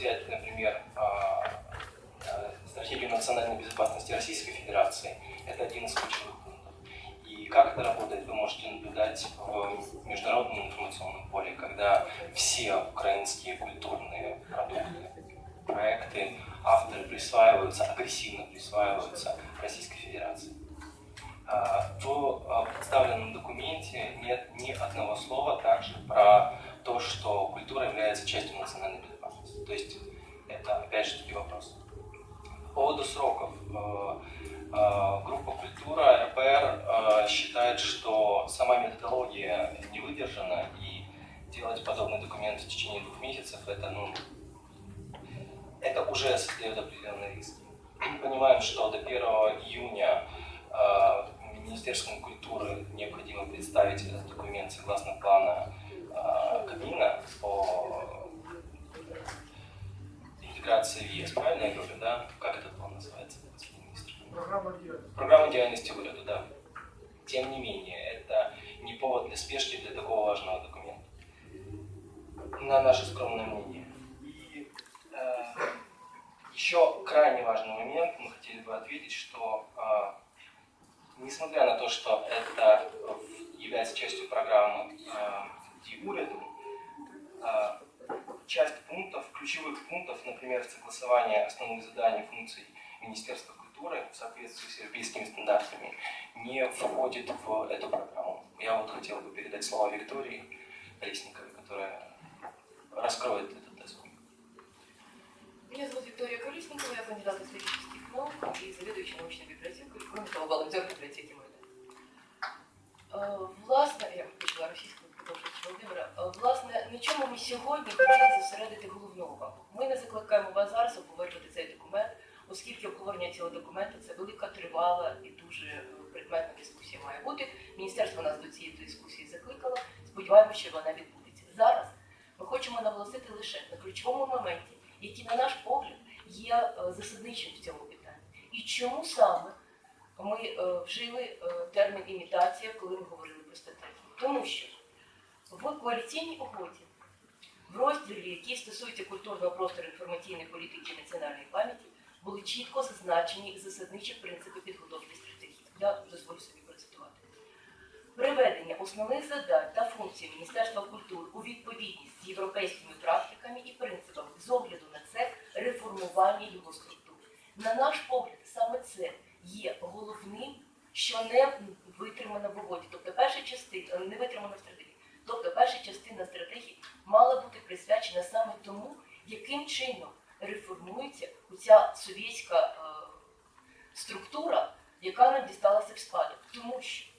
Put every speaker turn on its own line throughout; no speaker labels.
взять, например, а, э, стратегию национальной безопасности Российской Федерации, это один из ключевых пунктов. И как это работает, вы можете наблюдать в международном информационном поле, когда все украинские культурные продукты, проекты, авторы присваиваются, агрессивно присваиваются Российской Федерации. А, в а, представленном документе нет ни одного слова также про то, что культура является частью национальной. То есть это, опять же таки, вопрос. По поводу сроков. Э, э, группа «Культура» РПР э, считает, что сама методология не выдержана, и делать подобный документ в течение двух месяцев, это, ну, это уже создает определенные риски. Мы понимаем, что до 1 июня Министерством культуры необходимо представить этот документ согласно плана э, Кабмина по интеграции в ЕС. Правильно я говорю, да? Как этот план называется, господин министр?
Программа деятельности.
Программа деятельности уряда, да. Тем не менее, это не повод для спешки для такого важного документа. На наше скромное мнение. И э, еще крайне важный момент, мы хотели бы ответить, что э, несмотря на то, что это является частью программы Диуритм, а, часть пунктов, ключевых пунктов, например, согласование основных заданий функций Министерства культуры в соответствии с европейскими стандартами, не входит в эту программу. Я вот хотел бы передать слово Виктории Колесниковой, которая раскроет этот досуг.
Меня зовут Виктория Колесникова, я кандидат исторических наук и заведующая научной библиотекой, кроме того, волонтер библиотеки Майдан. Власне, я почала російською продовжуючи Володимира, власне, на чому ми сьогодні хотіли зосередити головну увагу. Ми не закликаємо вас зараз обговорювати цей документ, оскільки обговорення цього документу це велика, тривала і дуже е, предметна дискусія має бути. Міністерство нас до цієї дискусії закликало. Сподіваємося, що вона відбудеться. Зараз ми хочемо наголосити лише на ключовому моменті які, на наш погляд, є е, засадничим в цьому питанні. І чому саме ми е, вжили термін імітація, коли ми говорили про стратегію? Тому що в коаліційній угоді, в розділі, який стосується культурного простору інформаційної політики і національної пам'яті, були чітко зазначені засадничі принципи підготовки стратегії. Я дозволю собі процитувати. Приведення основних задач та функцій Міністерства культури у відповідність з європейськими практиками і принципами з огляду на це реформування його структур. На наш погляд, саме це є головним, що не витримано в угоді. Тобто перша частина не витримано в стратегії. Тобто перша частина стратегії мала бути присвячена саме тому, яким чином реформується ця совєтська е, структура, яка нам дісталася в спадок. Тому що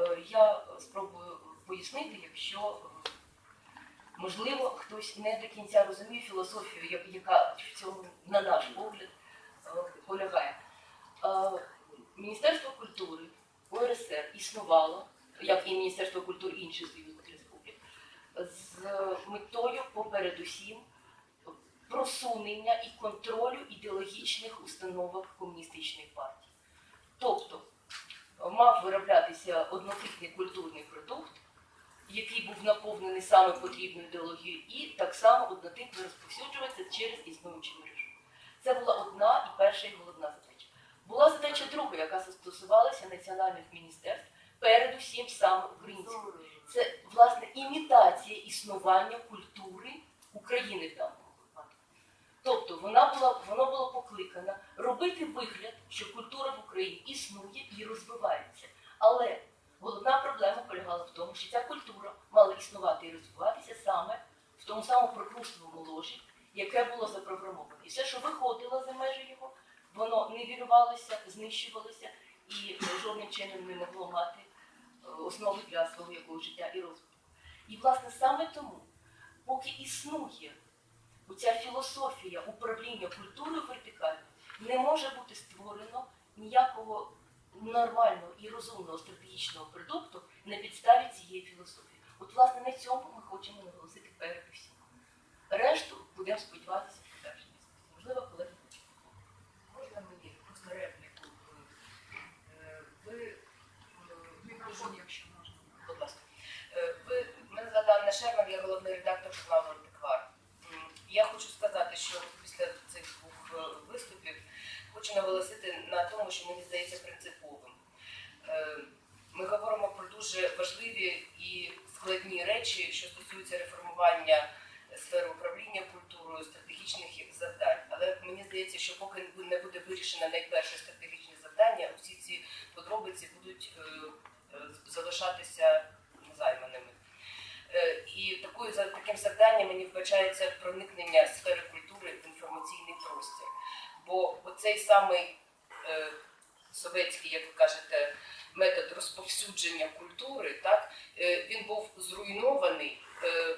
Е, я спробую пояснити, якщо е, можливо хтось не до кінця розуміє філософію, яка в цьому, на наш погляд, е, полягає. Міністерство культури УРСР існувало, як і Міністерство культури інших республік, з метою попередусім просунення і контролю ідеологічних установок комуністичної партії. Тобто мав вироблятися однотипний культурний продукт, який був наповнений саме потрібною ідеологією, і так само однотипно розповсюджуватися через існуючу мережу. Це була одна і перша і головна задача. Була задача друга, яка стосувалася національних міністерств, передусім саме українських. Це, власне, імітація існування культури України в даному. Тобто вона була, воно було покликано робити вигляд, що культура в Україні існує і розвивається. Але головна проблема полягала в тому, що ця культура мала існувати і розвиватися саме в тому самому прокрустовому ложі, яке було запрограмоване. І все, що виходило за межі його, воно нівелювалося, знищувалося і жодним чином не могло мати основи для свого якогось життя і розвитку. І, власне, саме тому, поки існує Оця філософія управління культурою вертикально не може бути створено ніякого нормального і розумного стратегічного продукту на підставі цієї філософії. От, власне, на цьому ми хочемо наголосити передусім. Решту будемо сподіватися підтвердження. Можливо, колеги.
Можна мені просто репліку? Е, ви е,
редактор журналу Антиквар. М, Я хочу сказати, що після цих двох е, виступів хочу наголосити на тому, що мені здається принциповим. Е, Ми говоримо про дуже важливі і складні речі, що стосуються реформування сфери управління культурою, стратегічних завдань. Але мені здається, що поки не буде вирішено найперше стратегічне завдання, усі ці подробиці будуть е, е, залишатися займаними. Е, І такою за таким мені вбачається проникнення сфери культури в інформаційний простір. Бо оцей самий е, совєтський, як ви кажете, метод розповсюдження культури, так е, він був зруйнований, е, е,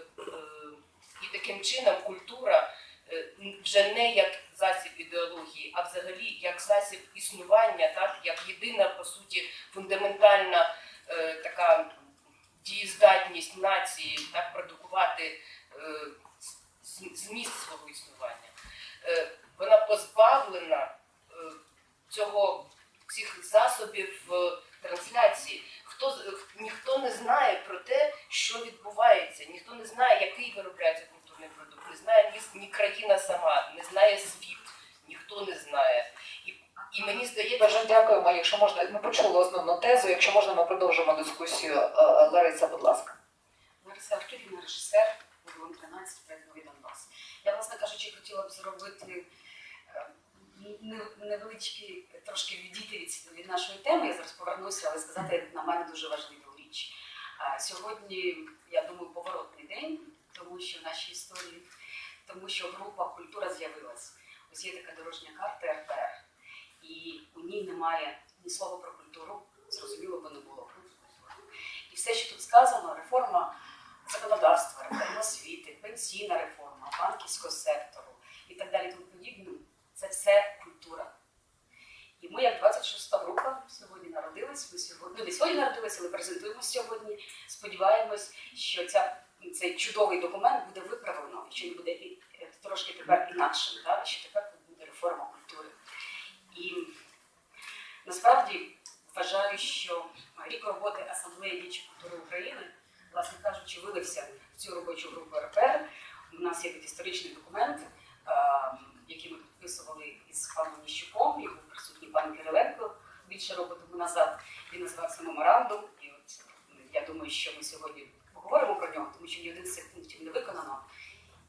і таким чином культура е, вже не як засіб ідеології, а взагалі як засіб існування, так як єдина по суті фундаментальна е, така дієздатність нації так продукувати зміст свого існування. Е, вона позбавлена е, цього цих засобів е, трансляції. Хто ніхто не знає про те, що відбувається, ніхто не знає, який виробляється культурний продукт, не знає ні, ні країна сама, не знає світ, ніхто не знає. І, і мені здається,
Дуже дякуємо. Якщо можна, ми почули основну тезу. Якщо можна, ми продовжимо дискусію. Е, Лариса, будь ласка.
Лариса Артурівна, режисер Вуглем 13 проект «Новий Донбас. Я, власне кажучи, хотіла б зробити е, не- невеличкий, трошки відійти від, від нашої теми. Я зараз повернуся, але сказати на мене дуже важливу річ. А Сьогодні, я думаю, поворотний день, тому що в нашій історії, тому що група культура з'явилась. Ось є така дорожня карта РПР, і у ній немає ні слова про культуру, зрозуміло, бо не було про. І все, що тут сказано, реформа законодавства, реформа освіти, пенсійна реформа, банківського сектору і так далі, тому подібне, це все ми, як 26-та група, сьогодні народились. Ми сьогодні ну, не сьогодні народилися, але презентуємо сьогодні. Сподіваємось, що ця, цей чудовий документ буде виправлено, що він буде і, е, трошки тепер інакшим, так? що тепер буде реформа культури. І насправді вважаю, що рік роботи Асамблеї діячів культури України власне кажучи, вилився в цю робочу групу РПР. У нас є історичний документ, е, який ми підписували із паном Ніщуком, пан Кириленко більше року тому назад. Він називався меморандум. І от я думаю, що ми сьогодні поговоримо про нього, тому що ні один з цих пунктів не виконано.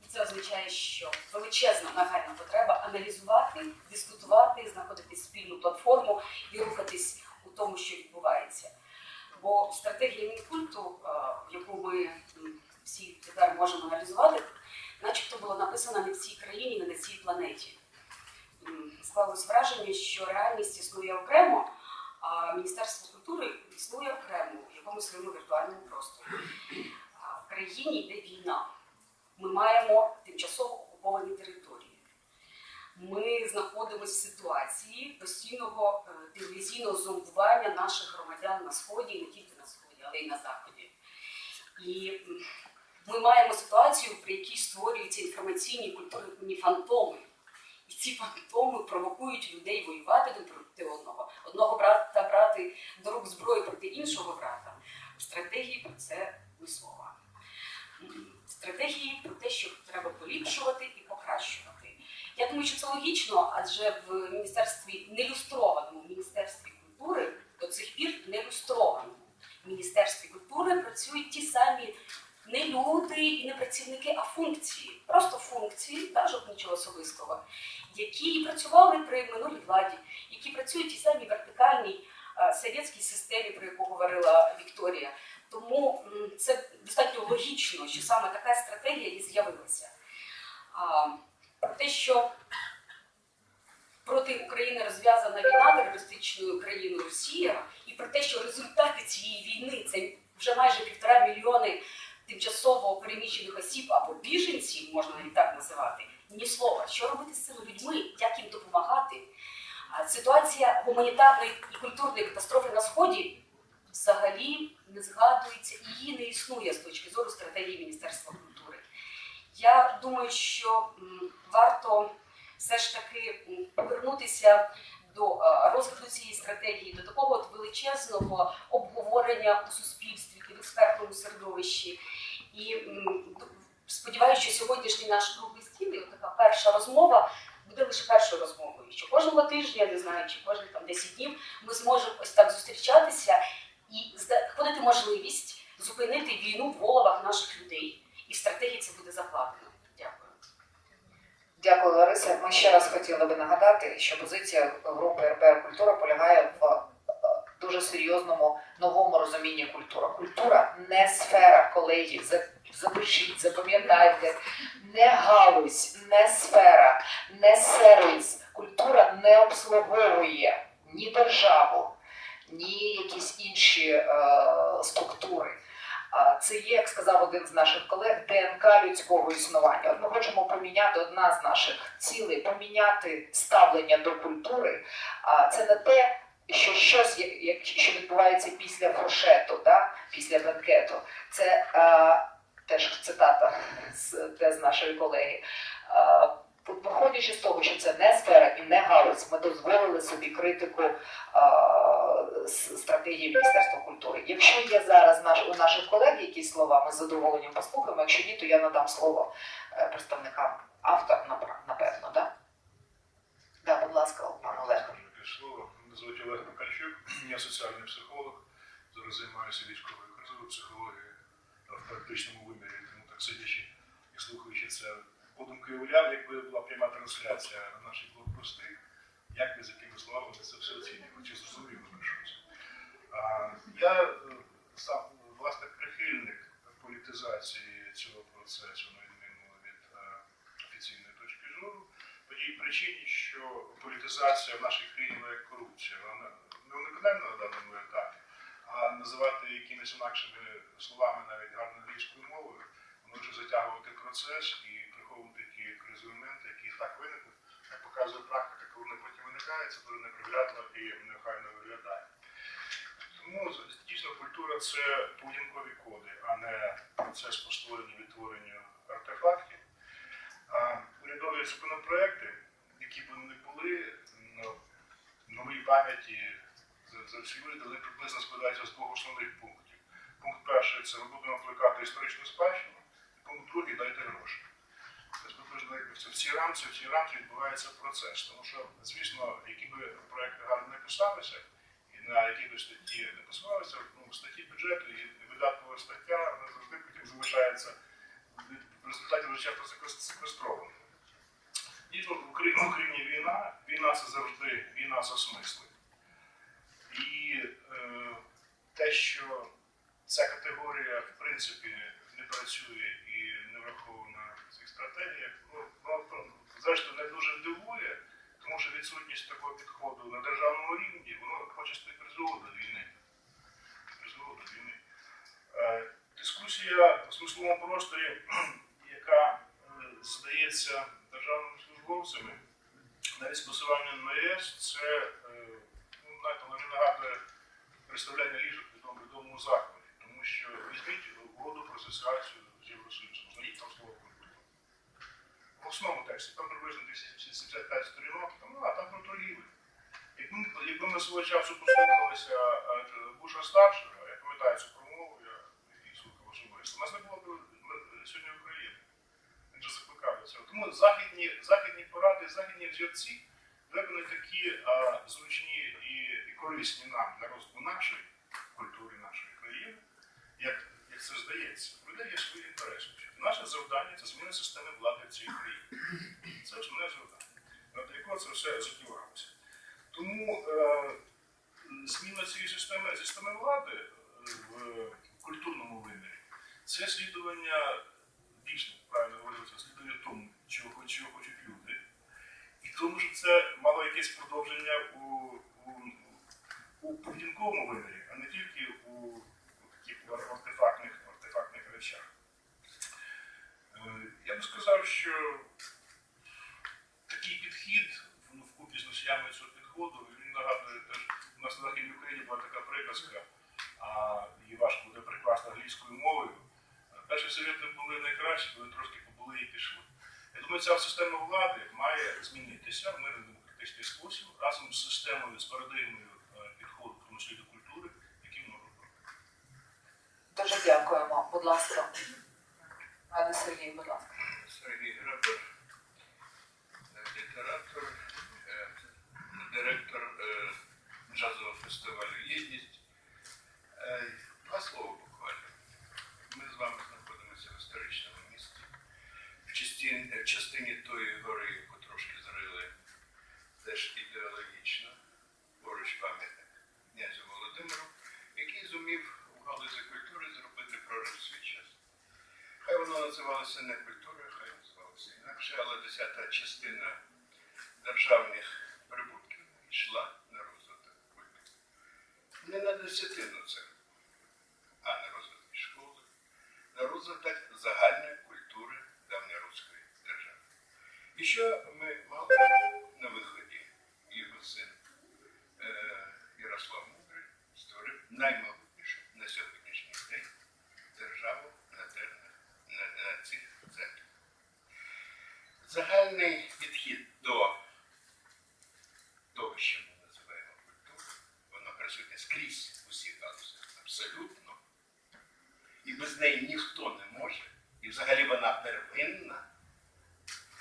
І це означає, що величезна нагальна потреба аналізувати, дискутувати, знаходити спільну платформу і рухатись у тому, що відбувається. Бо стратегія Мінкульту, яку ми всі тепер можемо аналізувати, начебто була написана не в цій країні, не на цій планеті. Склалось враження, що реальність існує окремо, а Міністерство культури існує окремо в якомусь своєму віртуальному просторі. В країні йде війна. Ми маємо тимчасово окуповані території. Ми знаходимося в ситуації постійного е, телевізійного зомбування наших громадян на сході, не тільки на сході, але й на заході. І ми маємо ситуацію, при якій створюються інформаційні культурні фантоми. Ці фантоми провокують людей воювати один проти одного, одного брата брати до рук зброю проти іншого брата. В стратегії про це ні слова. Стратегії про те, що треба поліпшувати і покращувати. Я думаю, що це логічно, адже в міністерстві нелюстрованому міністерстві культури до цих пір нелюстрованому міністерстві культури працюють ті самі не люди і не працівники, а функції, просто функції, щоб нічого особистого, які працювали при минулій владі, які працюють в тій самій вертикальній е, совєтській системі, про яку говорила Вікторія. Тому це достатньо логічно, що саме така стратегія і з'явилася. Про те, що проти України розв'язана війна терористичною країною Росія, і про те, що результати цієї війни це вже майже півтора мільйони тимчасово переміщених осіб або біженців, можна і так називати, ні слова. Що робити з цими людьми, як їм допомагати? Ситуація гуманітарної і культурної катастрофи на сході взагалі не згадується і її не існує з точки зору стратегії Міністерства культури. Я думаю, що варто все ж таки повернутися до розгляду цієї стратегії, до такого от величезного обговорення у суспільстві і в експертному середовищі, і сподіваюся, що сьогоднішній наш круглий стіл така перша розмова буде лише першою розмовою. Що кожного тижня, не знаю, чи кожні там 10 днів ми зможемо ось так зустрічатися і знаходити можливість зупинити війну в головах наших людей. І в стратегії це буде закладено. Дякую.
Дякую, Лариса. Ми ще раз хотіли би нагадати, що позиція групи РПР Культура полягає в дуже серйозному новому розумінні культури. Культура не сфера, колеги. За- Запишіть, запам'ятайте, не галузь, не сфера, не сервіс. Культура не обслуговує ні державу, ні якісь інші е, структури. Це є, як сказав один з наших колег, ДНК людського існування. От ми хочемо поміняти одна з наших цілей, поміняти ставлення до культури. Це не те, що щось що відбувається після фуршету, да? після бенкету. Це е, теж цитата з тез нашої колеги. Е, Виходячи з того, що це не сфера і не галузь, ми дозволили собі критику е, стратегії Міністерства культури. Якщо є зараз наш, у наших колег якісь слова, ми з задоволенням послухаємо. Якщо ні, то я надам слово е, представникам автор, напра- напевно, да? Да, будь ласка, пан Олег.
Мене звуть Олег Макарчук, я соціальний психолог. Зараз займаюся військовою кризовою психологією в практичному вимірі, тому так сидячи і слухаючи це, подумки уяв, якби була пряма трансляція на наші блокпости, як би з якими словами ми це все оцінювали, чи зрозуміло ми щось. Я е, сам власне прихильник політизації цього процесу, на відміну від е, офіційної точки зору. По тій причині, що політизація в нашій країні вона як корупція, вона не уникненна на даному етапі, а називати якимись інакшими словами, навіть гарно англійською мовою, може затягувати процес і приховувати ті кризові моменти, які так виникнуть. Як показує практика, коли вони потім виникають, це дуже неприглядно і нехайно виглядає. Тому дійсно культура це поведінкові коди, а не процес по створенню відтворенню артефактів. Урядові законопроекти, які б вони не були, ну, на моїй пам'яті за, всі уряди, вони приблизно складаються з двох основних пунктів. Пункт перший це ми будемо плекати історичну спадщину, і пункт другий дайте гроші. Тобто в цій рамці, в цій рамці відбувається процес. Тому що, звісно, які би проекти гарно не писалися, і на які би статті не посилалися, ну, статті бюджету і видаткова стаття завжди потім залишається в результаті дуже часто секвес- секвестровано. Дійсно, в Україні, в Україні війна, війна це завжди війна за смисли. І е, те, що ця категорія в принципі не працює і не врахована в цих стратегіях, ну, ну, зрештою не дуже дивує, тому що відсутність такого підходу на державному рівні, воно почасти призвело до війни. Призвело до війни. Е, Дискусія в смисловому просторі, яка е, здається службовцями, навіть з посиланням на ЄС, це е, ну, знаєте, воно нагадує представляння ліжок в відомому відомому закладі, тому що візьміть угоду про асоціацію з Євросоюзом, знайдіть там слово культура. В основному тексті, там приблизно 275 сторінок, там, ну, а там про торгівлю. Якби, ми- свого часу послухалися Буша старшого, я пам'ятаю цю промову, я її слухав особисто, у нас не було б е, сьогодні України. Він до цього. Тому західні, західні поради, західні взірці не такі а, зручні і, і корисні нам для розвитку нашої культури, нашої країни, як, як це здається. У людей є свої інтереси. Наше завдання це зміна системи влади в цій країні. Це основне завдання. Над якого це все закривалося. Тому е, зміна цієї системи, системи влади е, в культурному вимірі це слідування дійсно правильно говориться, тому, чого, чого хочуть люди. І тому, що це мало якесь продовження у, у, у поведінковому вимірі, а не тільки у, таких артефактних, артефактних речах. Е, Я би сказав, що такий підхід ну, вкупі з носіями цього підходу, він нагадує теж, у нас на Західній Україні була така приказка, а її важко буде прикласти англійською мовою. Перші совєти були найкращі, коли трошки побули і пішли. Я думаю, ця система влади має змінитися в мирний демократичний спосіб разом з системою, з парадигмою е, підходу, тому числі до культури, яким ми робимо.
Дуже дякуємо. Будь ласка. Пане Сергій, будь ласка.
Сергій Гребер, е, літератор, е, директор е, джазового фестивалю Єдність. Е, Два слова буквально. Ми з вами знаходимося в історичному місті. В частині, тої гори, яку трошки зрили, теж ідеологічно, поруч пам'ятник князю Володимиру, який зумів у галузі культури зробити прорив свій час. Хай воно називалося не культурою, хай називалося інакше, але десята частина державних прибутків йшла на розвиток культури. Не на десятину це, а на розвиток школи, на розвиток загальної культури давньоруської держави. І що ми мали на виході його син е, Ярослав Мудрий створив наймогутнішу на сьогоднішній день державу на теренах на, на цих землях. Загальний підхід до того, що ми називаємо культурою, воно присутнє скрізь в усіх галузях, абсолютно. І без неї ніхто не може. І взагалі вона первинна,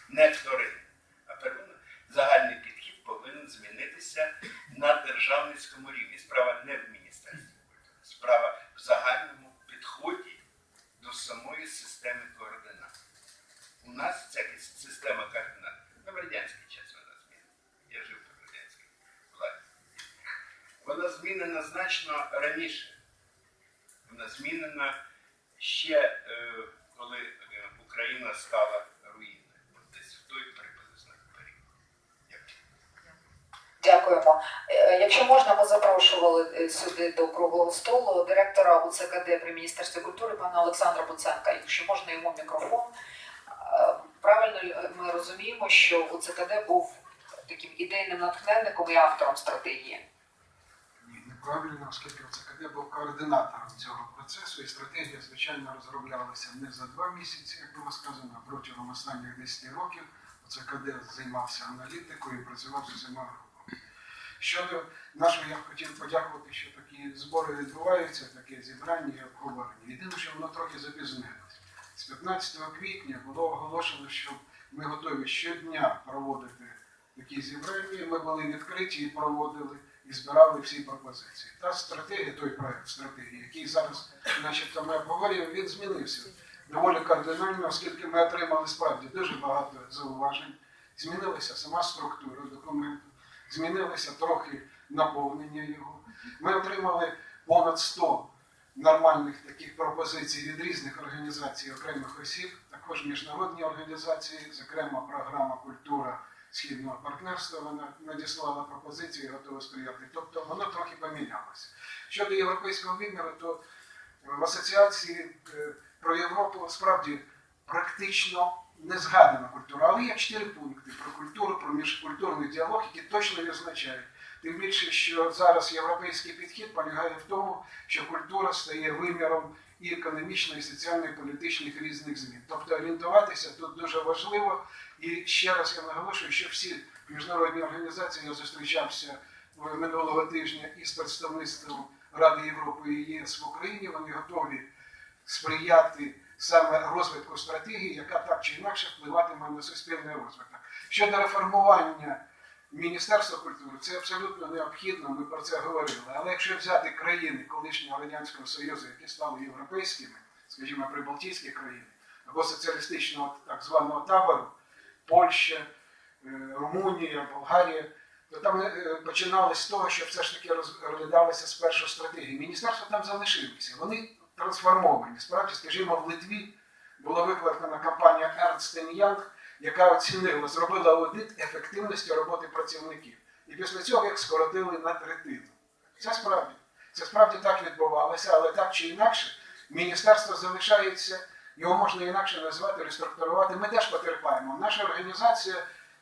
не вторинна, а первинна. Загальний підхід повинен змінитися на державницькому рівні. Справа не в Міністерстві культури, справа в загальному підході до самої системи координат. У нас ця система координат не в радянський час вона змінена. Я жив в радянській владі. Вона змінена значно раніше. Вона змінена ще е, коли е, Україна стала руїною. Десь в той приблизно період.
Дякуємо. Е, Якщо можна, ми запрошували сюди до круглого столу директора УЦКД при Міністерстві культури пана Олександра Буценка. Якщо можна йому мікрофон. Правильно ми розуміємо, що УЦКД був таким ідейним натхненником і автором стратегії.
Ні, неправильно, оскільки ОЦКД був координатором цього процесу, і стратегія, звичайно, розроблялася не за два місяці, як було сказано, а протягом останніх 10 років ОЦКД займався аналітикою і працював з усіма групами. Щодо нашого, я б хотів подякувати, що такі збори відбуваються, таке зібрання і обговорення. Єдине, що воно трохи запізнилось. З 15 квітня було оголошено, що ми готові щодня проводити такі зібрання. Ми були відкриті і проводили і збирали всі пропозиції. Та стратегія, той проект стратегії, який зараз, начебто, ми обговорюємо, він змінився доволі кардинально, оскільки ми отримали справді дуже багато зауважень. Змінилася сама структура документу, змінилося трохи наповнення його. Ми отримали понад 100 нормальних таких пропозицій від різних організацій окремих осіб, також міжнародні організації, зокрема програма Культура східного партнерства. Вона надіслала пропозиції, готова сприяти. Тобто воно трохи помінялося. Щодо європейського виміру, то в асоціації е, про Європу справді практично не згадана культура, але є чотири пункти про культуру, про міжкультурний діалог, які точно відзначають. Тим більше, що зараз європейський підхід полягає в тому, що культура стає виміром і економічної, і соціальної, і політичних різних змін. Тобто орієнтуватися тут дуже важливо. І ще раз я наголошую, що всі міжнародні організації я зустрічався минулого тижня із представництвом Ради Європи і ЄС в Україні. Вони готові сприяти саме розвитку стратегії, яка так чи інакше впливатиме на суспільний розвиток. Щодо реформування Міністерства культури, це абсолютно необхідно, ми про це говорили. Але якщо взяти країни колишнього Радянського Союзу, які стали європейськими, скажімо, прибалтійські країни, або соціалістичного так званого табору, Польща, е, Румунія, Болгарія, то там е, починали з того, що все ж таки роз- розглядалися спершу стратегії. Міністерства там залишилися. Вони трансформовані. Справді, скажімо, в Литві була викликана компанія Ernst Young, яка оцінила, зробила аудит ефективності роботи працівників. І після цього їх скоротили на третину. Це справді. Це справді так відбувалося, але так чи інакше, міністерство залишається, його можна інакше назвати, реструктурувати. Ми теж потерпаємо. Наша організація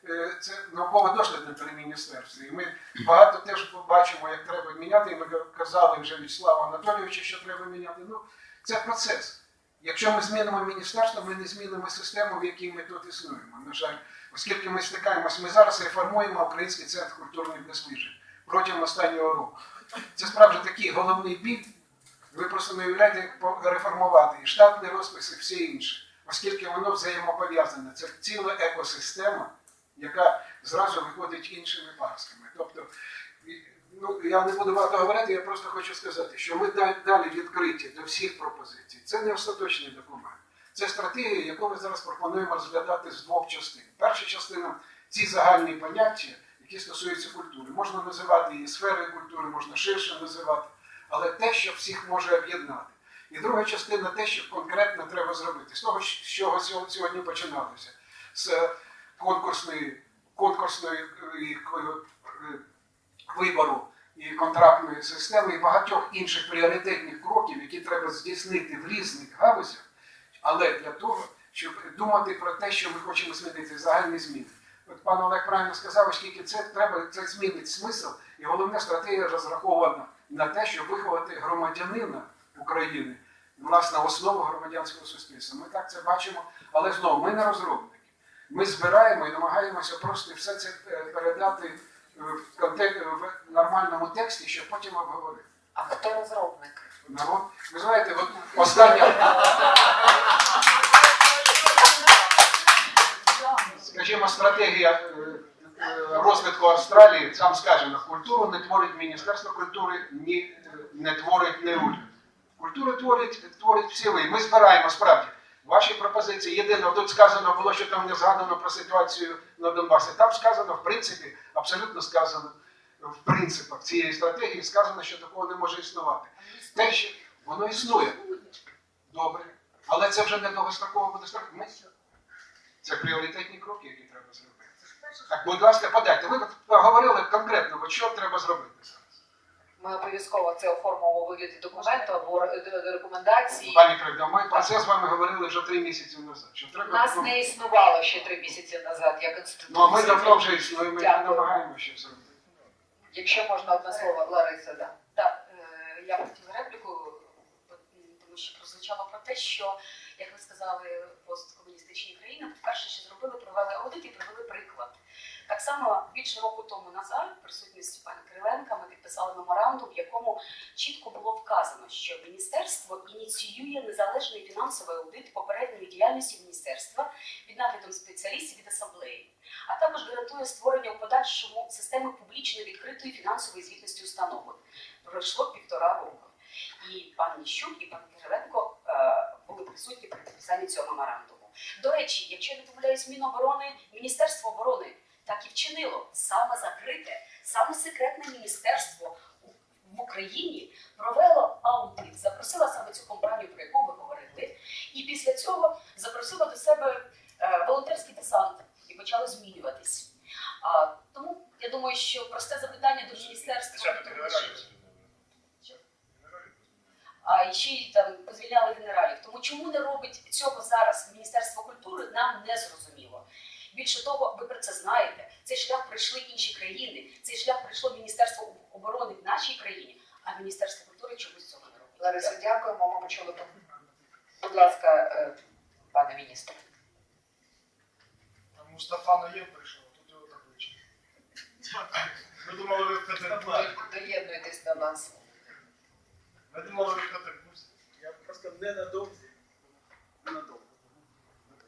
е, це науково-дослідне при міністерстві. І ми багато теж бачимо, як треба міняти. І ми казали вже від Слава Анатолійовича, що треба міняти. Ну, це процес. Якщо ми змінимо міністерство, ми не змінимо систему, в якій ми тут існуємо. На жаль, оскільки ми стикаємось, ми зараз реформуємо Український центр культурних досліджень протягом останнього року. Це справді такий головний біль. Ви просто не уявляєте, як реформувати і штатний розпис, і все інше. оскільки воно взаємопов'язане. Це ціла екосистема, яка зразу виходить іншими парсками. Тобто, ну, я не буду багато говорити, я просто хочу сказати, що ми далі відкриті до всіх пропозицій. Це не остаточний документ. Це стратегія, яку ми зараз пропонуємо розглядати з двох частин. Перша частина ці загальні поняття, які стосуються культури. Можна називати її сферою культури, можна ширше називати, але те, що всіх може об'єднати. І друга частина те, що конкретно треба зробити. З того, з чого сьогодні починалося. З конкурсної, конкурсної е, е, вибору і контрактної системи, і багатьох інших пріоритетних кроків, які треба здійснити в різних галузях, але для того, щоб думати про те, що ми хочемо змінити, загальні зміни. От пан Олег правильно сказав, оскільки це треба, це змінить смисл, і головна стратегія розрахована на те, щоб виховати громадянина України, власне, основу громадянського суспільства. Ми так це бачимо, але знову ми не розробники. Ми збираємо і намагаємося просто все це е, передати в, контек- в нормальному тексті, щоб потім обговорити.
А хто розробник?
Народ, ви знаєте, от остання, скажімо, стратегія е, е, розвитку Австралії, там сказано, культуру не творить Міністерство культури, ні, е, не творить не уряд. Культуру творить, творить всі ви. Ми збираємо справді. Ваші пропозиції. Єдине, тут сказано було, що там не згадано про ситуацію на Донбасі. Там сказано, в принципі, абсолютно сказано, в принципах цієї стратегії сказано, що такого не може існувати. Те, що воно існує. Добре. Але це вже не довгостроково буде строково. Це пріоритетні кроки, які треба зробити. Так, будь ласка, подайте. Ви говорили конкретно, що треба зробити.
Ми обов'язково це оформимо у вигляді документу або рекомендації.
Пані Кригда, ми про це з вами говорили вже три місяці назад. Що треба
Нас
ну,
не існувало ще три місяці назад як інститут.
Ну, а ми давно вже існуємо і намагаємося щось робити.
Якщо можна одне слово, Лариса, да.
Так, е, я хотіла репліку, тому що прозвучало про те, що, як ви сказали, посткомуністичні країни, перше, що зробили, провели аудит і приклад. Так само більше року тому назад, в присутності пана Кириленка, ми підписали меморандум, в якому чітко було вказано, що міністерство ініціює незалежний фінансовий аудит попередньої діяльності міністерства під наглядом спеціалістів від асамблеї а також гарантує створення у подальшому системи публічної відкритої фінансової звітності установи. Пройшло півтора року. І пан Ніщук, і пан Кириленко е, були присутні при підписанні цього меморандуму. До речі, якщо я не помиляюсь, Міноборони, Міністерство оборони так і вчинило саме закрите, саме секретне міністерство в Україні провело аудит, запросила саме цю компанію, про яку ви говорили, і після цього запросила до себе е, волонтерський десант і почали змінюватись. Тому я думаю, що